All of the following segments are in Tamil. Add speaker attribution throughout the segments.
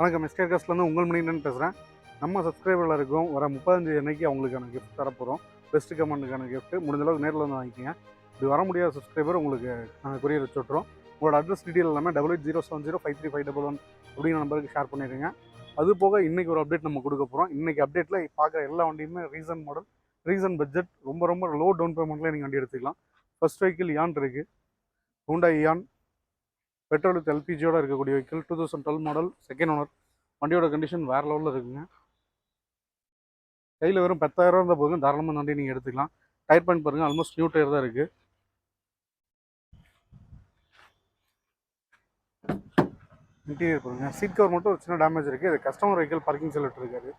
Speaker 1: வணக்கம். மிஸ்டர் கஸ்ட்லேருந்து உங்கள் மணிகண்டன் பேசுகிறேன் நம்ம சப்ஸ்கிரைபரில் இருக்கோம். வர முப்பத்தஞ்சு அன்னைக்கு அவங்களுக்கான கிஃப்ட் தரப்போகிறோம் பெஸ்ட் கமெண்ட்டுக்கான கிஃப்ட்டு முடிஞ்ச அளவுக்கு நேரில் வந்து வாங்கிக்கோங்க. இப்படி வர முடியாத சப்ஸ்கிரைபர் உங்களுக்கு நாங்கள் கொரியர் வச்சு விட்றோம் உங்களோட அட்ரஸ் டீட்டெயில் எல்லாமே double eight zero seven zero five three five double one அப்படிங்கிற நம்பருக்கு ஷேர் பண்ணிடுங்க. அது போக இன்றைக்கி ஒரு அப்டேட் நம்ம கொடுக்க போகிறோம் இன்றைக்கி அப்டேட்டில் பார்க்குற எல்லா வண்டியுமே ரீசன் மாடல் ரீசன் பட்ஜெட் ரொம்ப ரொம்ப லோ டவுன் பேமெண்ட்டில் நீங்கள் வண்டி எடுத்துக்கலாம். ஃபர்ஸ்ட் வெஹிக்கிள் யான் இருக்குது ஹூண்டா யான் பெட்ரோல் வித் எல்பிஜியோட இருக்கக்கூடிய vehicle two thousand twelve model second owner வண்டியோட கண்டிஷன் வேறு லெவலில் இருக்குங்க. கையில் வெறும் பத்தாயிரம் இருந்தால் போதும் தாராளமாக வண்டி நீங்கள் எடுத்துக்கலாம். டயர் பாயிண்ட் பாருங்கள் ஆல்மோஸ்ட் நியூ டயர் தான் இருக்குது இன்டீரியர் பாருங்கள் சீட் கவர் மட்டும் ஒரு சின்ன டேமேஜ் இருக்குது இது கஸ்டமர் வெஹிக்கிள் பார்க்கிங் செல்லிட்டு இருக்காரு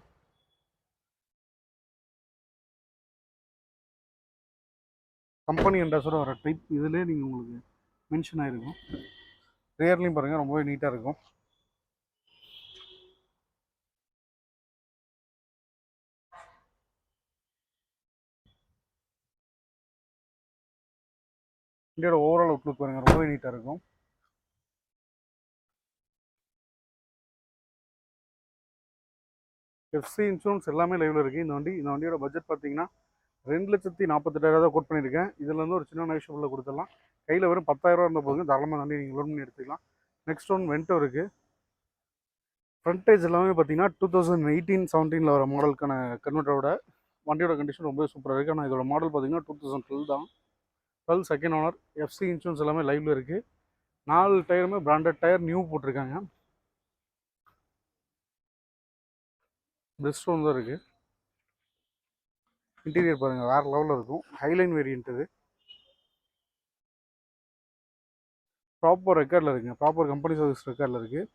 Speaker 1: கம்பெனி இண்டஸ்ட்ரோட வர ட்ரிப் இதுலேயே நீங்கள் உங்களுக்கு மென்ஷன் ஆகிருக்கும் ரியர்லையும் பாருங்கள் ரொம்பவே நீட்டாக இருக்கும். வண்டியோட ஓவரால் அவுட்லுக் பாருங்கள் ரொம்பவே நீட்டாக இருக்கும். எஃப்சி இன்சூரன்ஸ் எல்லாமே லைவ்ல இருக்குது இந்த வண்டி இந்த வண்டியோட பட்ஜெட் பார்த்தீங்கன்னா ரெண்டு லட்சத்தி நாற்பத்தெட்டாயிரம் தான் கோட் பண்ணியிருக்கேன். இதுலேருந்து இருந்து ஒரு சின்ன நகைஷபிளில் கொடுத்துடலாம். கையில் வெறும் பத்தாயிரம் இருந்த போதும் தாராளமாக வண்டி நீங்கள் லோன் பண்ணி எடுத்துக்கலாம். நெக்ஸ்ட் ஒன் வென்டோ இருக்குது ஃப்ரண்டேஜ் எல்லாமே பார்த்தீங்கன்னா டூ தௌசண்ட் எயிட்டீன் செவன்டீனில் வர மாடலுக்கான கன்வெர்ட்டரோட வண்டியோட கண்டிஷன் ரொம்ப சூப்பராக இருக்குது ஆனால் இதோட மாடல் பார்த்தீங்கன்னா டூ தௌசண்ட் டுவெல் தான். Twelve second owner FC insurance எல்லாமே லைவில் இருக்குது நாலு டயருமே பிராண்டட் டயர் நியூ போட்டிருக்காங்க. பெஸ்ட் ஒன் தான் இருக்குது இன்டீரியர் பாருங்கள் வேறு லெவலில் இருக்கும். ஹைலைன் வேரியன்ட் இது. ப்ராப்பர் ரெக்கார்டில் இருக்குங்க ப்ராப்பர் கம்பெனி சர்வீஸ் ரெக்கார்டில் இருக்குது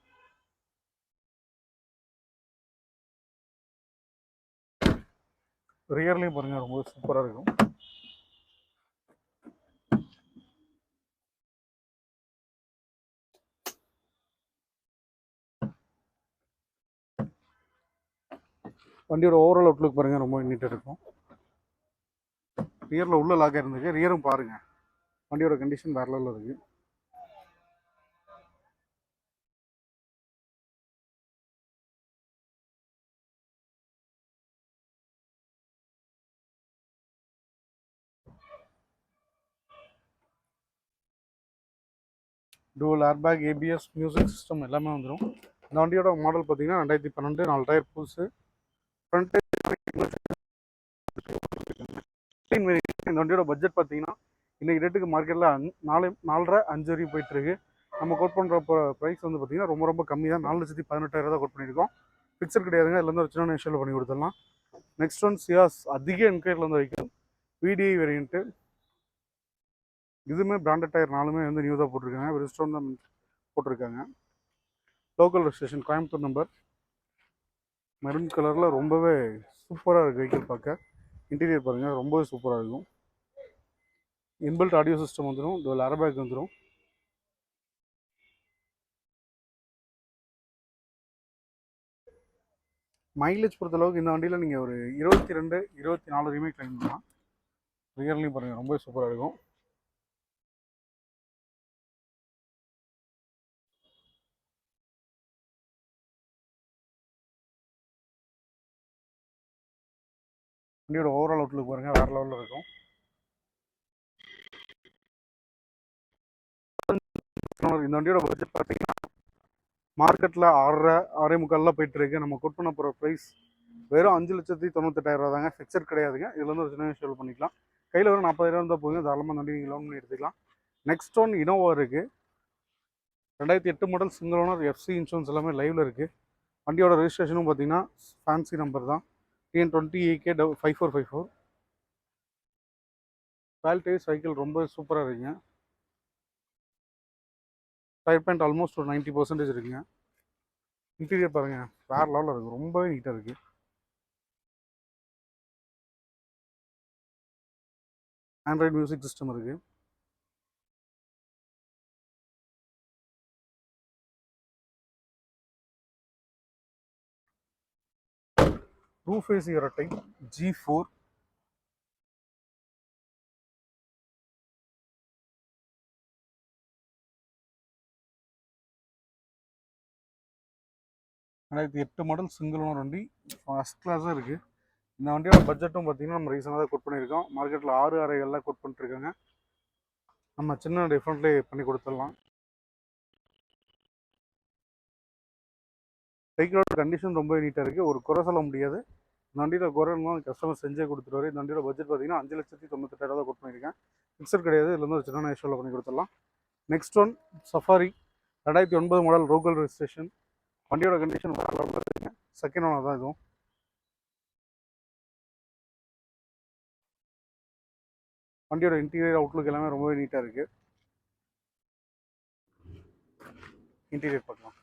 Speaker 1: ரியர்லையும் பாருங்கள் ரொம்ப சூப்பராக இருக்கும். வண்டியோட ஓவரால் அவுட்லுக் பாருங்கள் ரொம்ப நீட்டாக இருக்கும். ரியரில் உள்ள லாக்காக இருந்துருக்கு. ரியரும் பாருங்கள் வண்டியோட கண்டிஷன் வேற லெவலில் இருக்குது dual airbag ABS music system எல்லாமே வந்துடும் இந்த வண்டியோட மாடல் பார்த்தீங்கன்னா ரெண்டாயிரத்தி பன்னெண்டு நாலு டயர் புதுசு. ஃப்ரண்ட் இந்த வண்டியோட பட்ஜெட் பார்த்தீங்கன்னா இன்னைக்கு ரேட்டுக்கு மார்க்கெட்டில் நாலு நாலரை அஞ்சு வரைக்கும் போயிட்டுருக்கு. நம்ம கோட் பண்ணுற ப்ரைஸ் வந்து பார்த்தீங்கன்னா ரொம்ப ரொம்ப கம்மி தான் நாலு லட்சத்தி பதினெட்டாயிரம் தான் கோட் பண்ணியிருக்கோம். பிக்சர் கிடையாதுங்க இதில் இருந்து ஒரு சின்ன விஷயம் பண்ணி கொடுத்துடலாம். நெக்ஸ்ட் ஒன் சியாஸ் அதிக என்கொயரியில் வந்து வைக்கும் விடிஐ வேரியன்ட்டு இதுவுமே பிராண்டட் டயர் நாலுமே வந்து நியூ தான் போட்டிருக்காங்க. பிரிஸ்டோன் தான் போட்டிருக்காங்க. Local registration Coimbatore number maroon கலரில் ரொம்பவே சூப்பராக இருக்குது வெஹிக்கிள் பார்க்க. இன்டீரியர் பாருங்கள் ரொம்பவே சூப்பராக இருக்கும். இன்பில்ட் ஆடியோ சிஸ்டம் வந்துடும் இதில் அரபேக் வந்துடும் மைலேஜ் பொறுத்தளவுக்கு இந்த வண்டியில் நீங்கள் ஒரு இருபத்தி ரெண்டு இருபத்தி நாலு வரையுமே கிளைம் பண்ணலாம் ரியர்லையும் பாருங்கள் ரொம்பவே சூப்பராக இருக்கும். வண்டியோட ஓவரால் அவுட்லுக் பாருங்க வேற லெவலில் இருக்கும். இந்த வண்டியோட பட்ஜெட் பார்த்தீங்கன்னா மார்க்கெட்டில் ஆறரை ஆறே முக்காலில் போயிட்டு இருக்கு நம்ம கொட் பண்ண போகிற ப்ரைஸ் வெறும் அஞ்சு லட்சத்தி தொண்ணூத்தெட்டாயிரம் ரூபா தாங்க. ஃபிக்சர் கிடையாதுங்க. இதுல இருந்து ஒரு சின்ன விஷயம் பண்ணிக்கலாம். கையில் வெறும் நாற்பதாயிரம் இருந்தால் போதுங்க. தாராளமாக வண்டி நீங்கள் லோன் பண்ணி எடுத்துக்கலாம். நெக்ஸ்ட் ஒன் இனோவா இருக்கு. ரெண்டாயிரத்தி எட்டு model single owner FC insurance எல்லாமே லைவ்ல இருக்கு. வண்டியோட ரெஜிஸ்ட்ரேஷனும் பார்த்தீங்கன்னா ஃபேன்சி நம்பர் தான். TN twenty AK double five four five four quality cycle ரொம்ப சூப்பராக இருக்குங்க. டயர் பேண்ட் ஆல்மோஸ்ட் ஒரு நைன்ட்டி பர்சன்டேஜ் இருக்குங்க. இன்டீரியர் பாருங்கள் வேறு லெவலில் இருக்குது ரொம்பவே நீட்டாக இருக்குது ஆண்ட்ராய்டு மியூசிக் சிஸ்டம் இருக்குது டூ ஃபேஸ் இரட்டை ஜி ஃபோர் ரெண்டாயிரத்தி எட்டு மாடல் சிங்கிள் ஓனர் வண்டி. ஃபஸ்ட் கிளாஸாக இருக்குது இந்த வண்டியோட பட்ஜெட்டும் பார்த்தீங்கன்னா நம்ம ரீசனாக தான் கோட் பண்ணியிருக்கோம் மார்க்கெட்டில் ஆறு அறைகள்லாம் கோட் பண்ணிட்டுருக்காங்க நம்ம சின்ன டிஃப்ரெண்ட்லேயே பண்ணி கொடுத்துடலாம். சைக்கிளோட கண்டிஷன் ரொம்ப நீட்டாக இருக்குது ஒரு குறை சொல்ல முடியாது. இந்த வண்டியில் குறைலாம் கஸ்டமர் செஞ்சே கொடுத்துருவாரு. இந்த வண்டியோட பட்ஜெட் பார்த்தீங்கன்னா அஞ்சு லட்சத்தி தொண்ணூத்தெட்டாயிரம் தான் கோட் பண்ணியிருக்கேன் மிக்சர் கிடையாது. இதில் வந்து ஒரு சின்ன இஷ்யூவில் பண்ணி கொடுத்துடலாம். நெக்ஸ்ட் ஒன் சஃபாரி ரெண்டாயிரத்தி ஒன்பது மாடல் ரோகல் ரெஜிஸ்ட்ரேஷன் வண்டியோட கண்டிஷன் செகண்ட் ஓனர் தான் இதுவும். வண்டியோட இன்டீரியர் அவுட்லுக் எல்லாமே ரொம்பவே நீட்டாக இருக்குது இன்டீரியர் பார்க்கலாம்.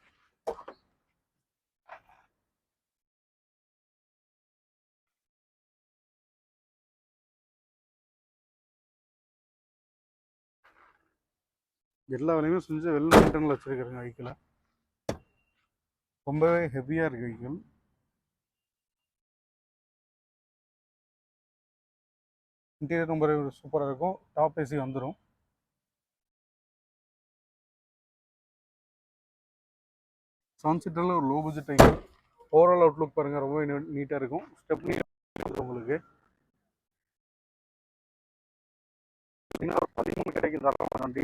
Speaker 1: எல்லா வேலையுமே செஞ்சு வெல் மெயின்டனில் வச்சுருக்குறேங்க வெஹிக்கிளை ரொம்பவே ஹெவியாக இருக்குது வெஹிக்கிள் இன்டீரியர் ரொம்ப சூப்பராக இருக்கும். டாப் ஏசி வந்துடும் சன் சீட்டரில் ஒரு low budget vehicle overall outlook பாருங்கள் ரொம்ப நீட்டாக இருக்கும். ஸ்டெப்னி உங்களுக்கு. இன்னும் கிடைக்கும் தரலாம் வண்டி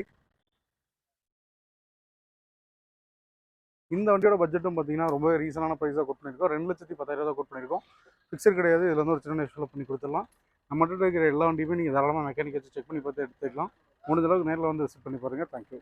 Speaker 1: இந்த வண்டியோட பட்ஜெட்டும் பார்த்தீங்கன்னா ரொம்ப ரீசனான ப்ரைஸாக கோட் பண்ணியிருக்கோம். ரெண்டு லட்சத்தி பத்தாயிரம் தான் கோட் பண்ணியிருக்கோம். ஃபிக்ஸர் கிடையாது. இதில் வந்து ஒரு சின்ன விஷயம் பண்ணி கொடுத்துடலாம். நம்மகிட்ட இருக்கிற எல்லா வண்டியுமே நீங்கள் தாராளமாக மெக்கானிக் வச்சு செக் பண்ணி பார்த்து எடுத்துக்கலாம். முடிஞ்ச அளவுக்கு நேரில் வந்து விசிட் பண்ணி பாருங்கள் தேங்க்யூ